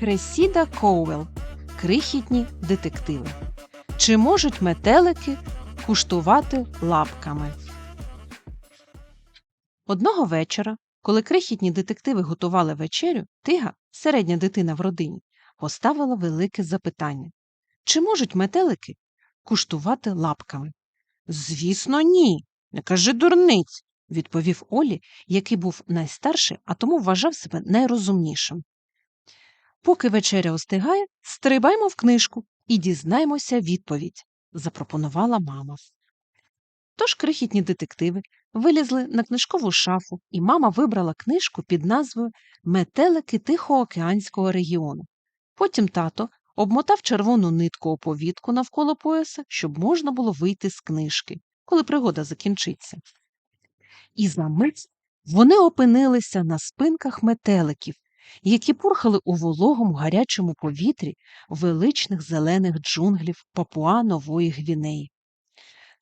Кресіда Коуел. Крихітні детективи. Чи можуть метелики куштувати лапками? Одного вечора, коли крихітні детективи готували вечерю, тига, середня дитина в родині, поставила велике запитання. Чи можуть метелики куштувати лапками? Звісно, ні. Не кажи дурниць, відповів Олі, який був найстарший, а тому вважав себе найрозумнішим. Поки вечеря остигає, стрибаймо в книжку і дізнаємося відповідь, запропонувала мама. Тож крихітні детективи вилізли на книжкову шафу, і мама вибрала книжку під назвою Метелики Тихоокеанського регіону. Потім тато обмотав червону нитку оповідку навколо пояса, щоб можна було вийти з книжки, коли пригода закінчиться. І за мить вони опинилися на спинках метеликів, які пурхали у вологому гарячому повітрі величних зелених джунглів Папуа Нової Гвінеї.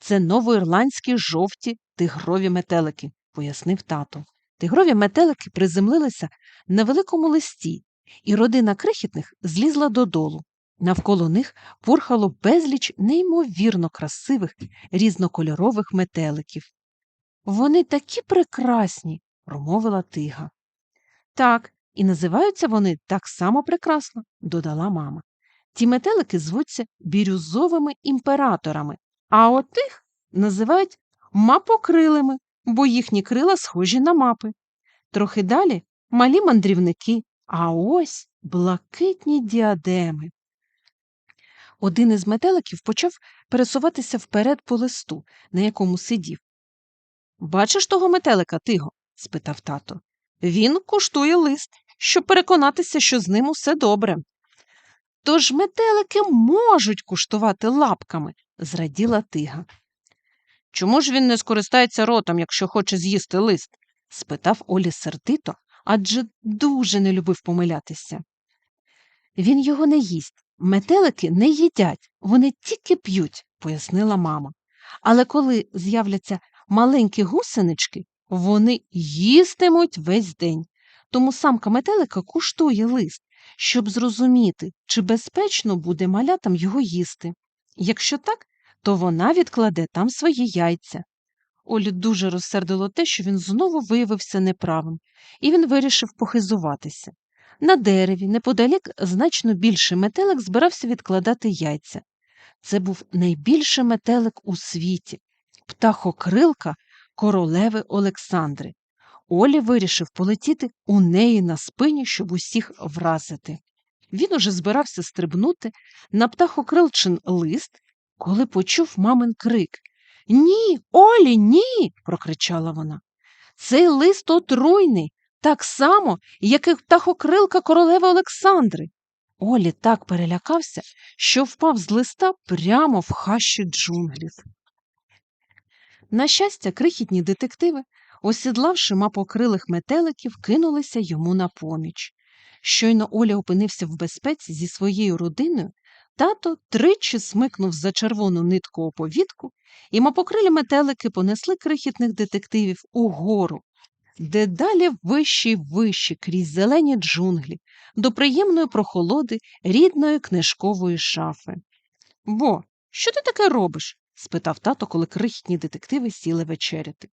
Це новоірландські жовті тигрові метелики, пояснив тато. Тигрові метелики приземлилися на великому листі, і родина крихітних злізла додолу. Навколо них пурхало безліч неймовірно красивих різнокольорових метеликів. Вони такі прекрасні, промовила тига. Так, і називаються вони так само прекрасно, додала мама. Ті метелики звуться бірюзовими імператорами, а отих називають мапокрилими, бо їхні крила схожі на мапи. Трохи далі малі мандрівники, а ось блакитні діадеми. Один із метеликів почав пересуватися вперед по листу, на якому сидів. Бачиш того метелика, Тиго? спитав тато. Він куштує лист, щоб переконатися, що з ним усе добре. Тож метелики можуть куштувати лапками, зраділа тига. Чому ж він не скористається ротом, якщо хоче з'їсти лист? спитав Олі сердито, адже дуже не любив помилятися. Він його не їсть. Метелики не їдять, вони тільки п'ють, пояснила мама. Але коли з'являться маленькі гусенички, вони їстимуть весь день. Тому самка метелика куштує лист, щоб зрозуміти, чи безпечно буде малятам його їсти. Якщо так, то вона відкладе там свої яйця. Олі дуже розсердило те, що він знову виявився неправим, і він вирішив похизуватися. На дереві, неподалік, значно більший метелик збирався відкладати яйця. Це був найбільший метелик у світі птахокрилка королеви Олександри. Олі вирішив полетіти у неї на спині, щоб усіх вразити. Він уже збирався стрибнути на птахокрилчин лист, коли почув мамин крик. Ні, Олі, ні. прокричала вона. Цей лист отруйний, так само, як і птахокрилка королеви Олександри. Олі так перелякався, що впав з листа прямо в хащі джунглів. На щастя, крихітні детективи, осідлавши мапокрилих метеликів, кинулися йому на поміч. Щойно Оля опинився в безпеці зі своєю родиною, тато тричі смикнув за червону нитку оповідку, і мапокрилі метелики понесли крихітних детективів угору, де далі вище й вище крізь зелені джунглі, до приємної прохолоди рідної книжкової шафи. Бо, що ти таке робиш? спитав тато, коли крихітні детективи сіли вечеряти.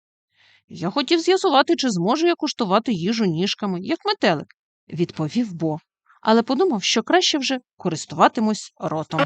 Я хотів з'ясувати, чи зможу я куштувати їжу ніжками, як метелик, відповів Бо, але подумав, що краще вже користуватимусь ротом.